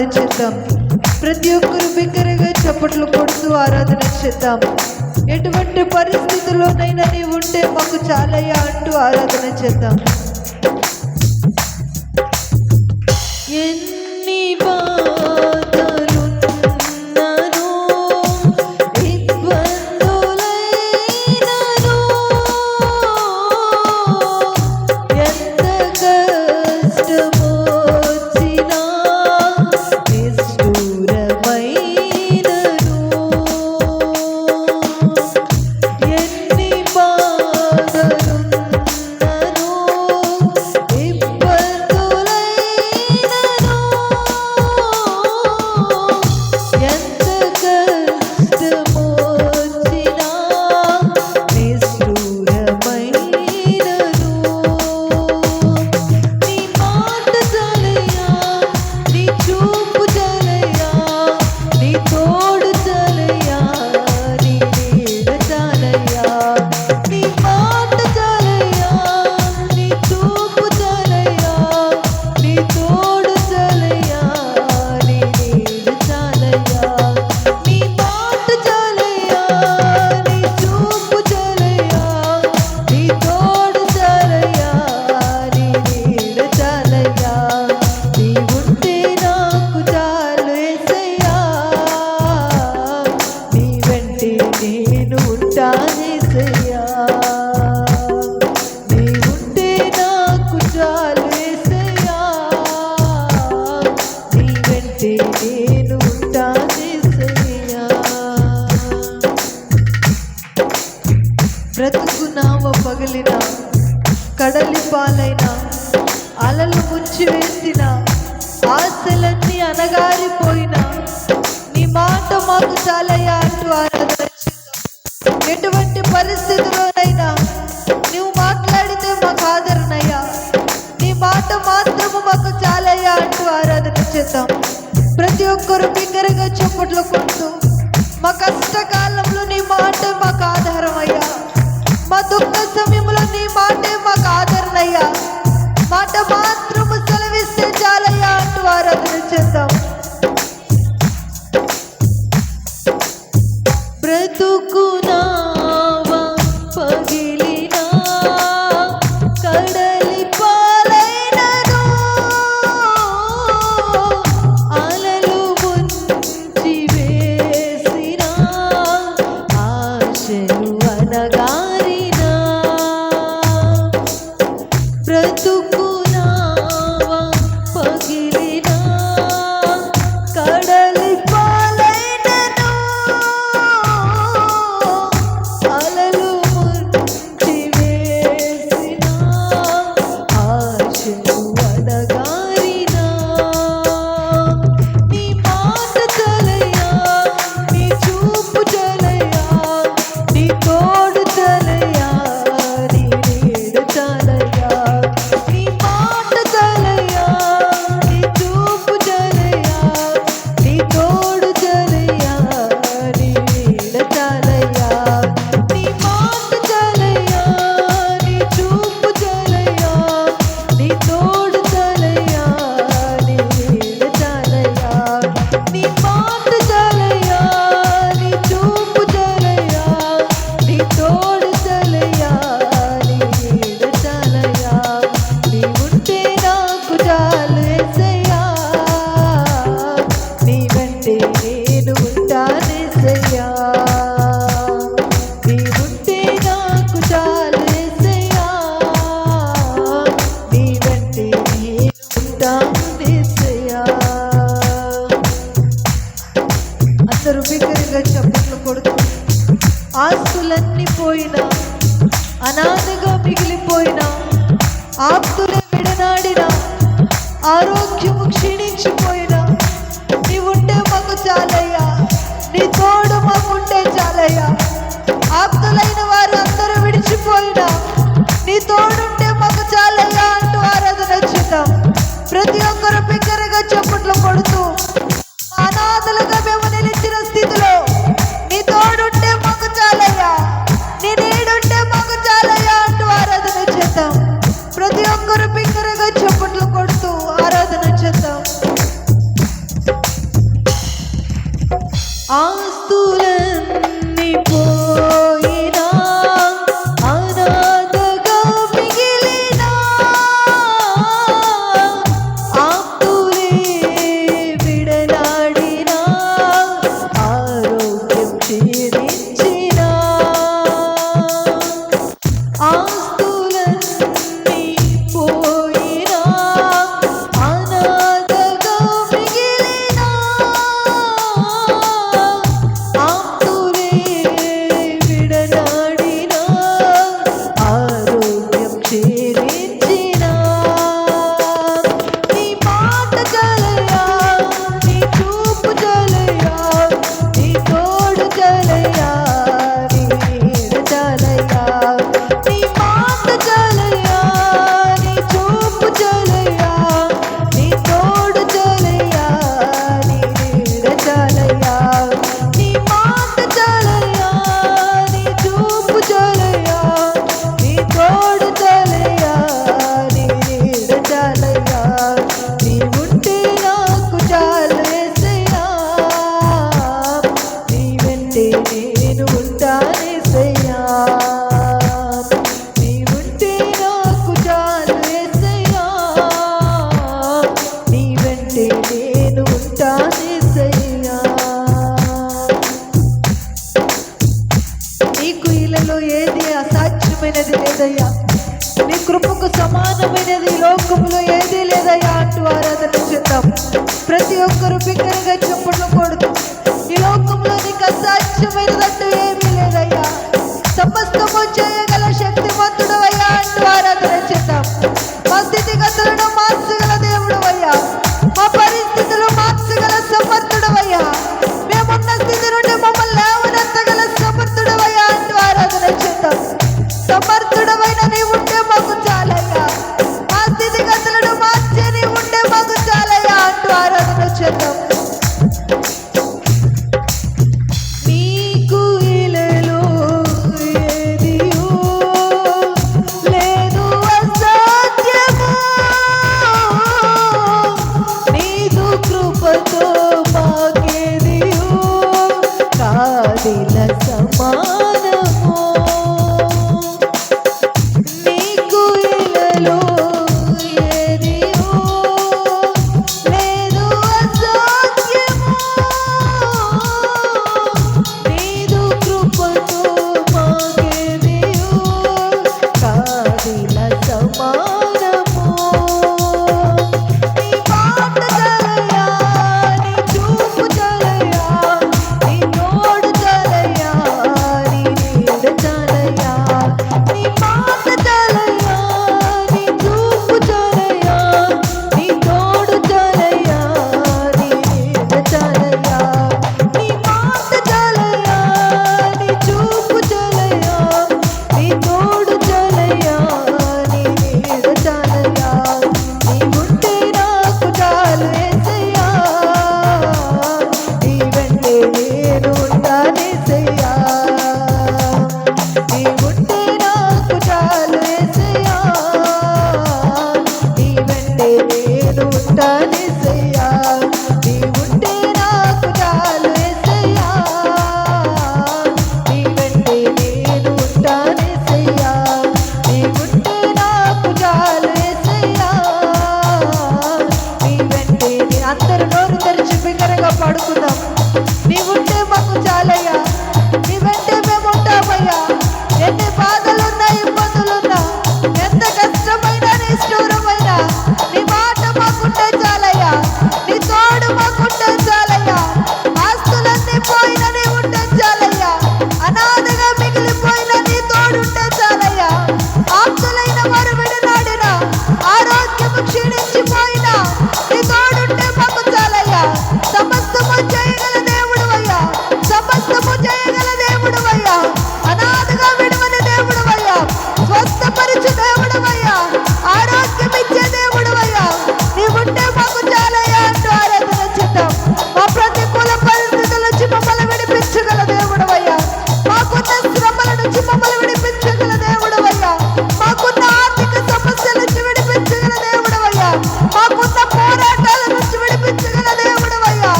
ఆరాధించేద్దాం. ప్రతి ఒక్కరు బిగ్గరగా చప్పట్లు కొడుతూ ఆరాధన చేద్దాం. ఎటువంటి పరిస్థితుల్లోనైనా ఉంటే మాకు చాలయ్యా అంటూ ఆరాధన చేద్దాం. అలజల్లి పాలైనా అలలు ముంచివేసిన ఆశలన్నీ అనగారిపోయినా నీ మాట మాకు చాలయ్యా అంటూ ఆరాధన ఎటువంటి పరిస్థితిలోనైనా నువ్వు మాట్లాడితే మాకు ఆదరణయ్యా. నీ మాట మాత్రము మాకు చాలయ్యా అంటూ ఆరాధన చేద్దాం ప్రతి ఒక్కరు బిగ్గరగా చెప్పట్లు కొడుతూ మా కష్టకాలంలో నీ మాట మాకు ఆధారం అయ్యా మా దుఃఖ ఆప్తులే విడనాడినా ఆరోగ్యము క్షీణించిపోయినా నీవుంటే మాకు చాలయ్యా నీ తోడు మాకుంటే చాలయ్యా. ఆప్తులైన వారు అందరూ విడిచిపోయినా నీ తోడుంటే మాకు చాలయ్యా అంటూ ఆరాధన చేద్దాం. ప్రతి ఒక్కరు బిగ్గరగా చెప్పట్లు కొడుతూ బిగ్గర బిగ్గరగా చప్పట్లు కొడుతూ ఆరాధన చేద్దాం. ఆ సమానమైనది లేదయ్యా? నీ కృపకు సమానమైనది లోకంలో ఏదీ లేదయ్యా అంటూ ఆరాధన చేద్దాం. ప్రతి ఒక్కరు బిగ్గరగా చెప్పులు కొడుతూ ఈ లోకంలో నీకు అసాధ్యమైనదంటూ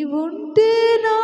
నీవుంటే నా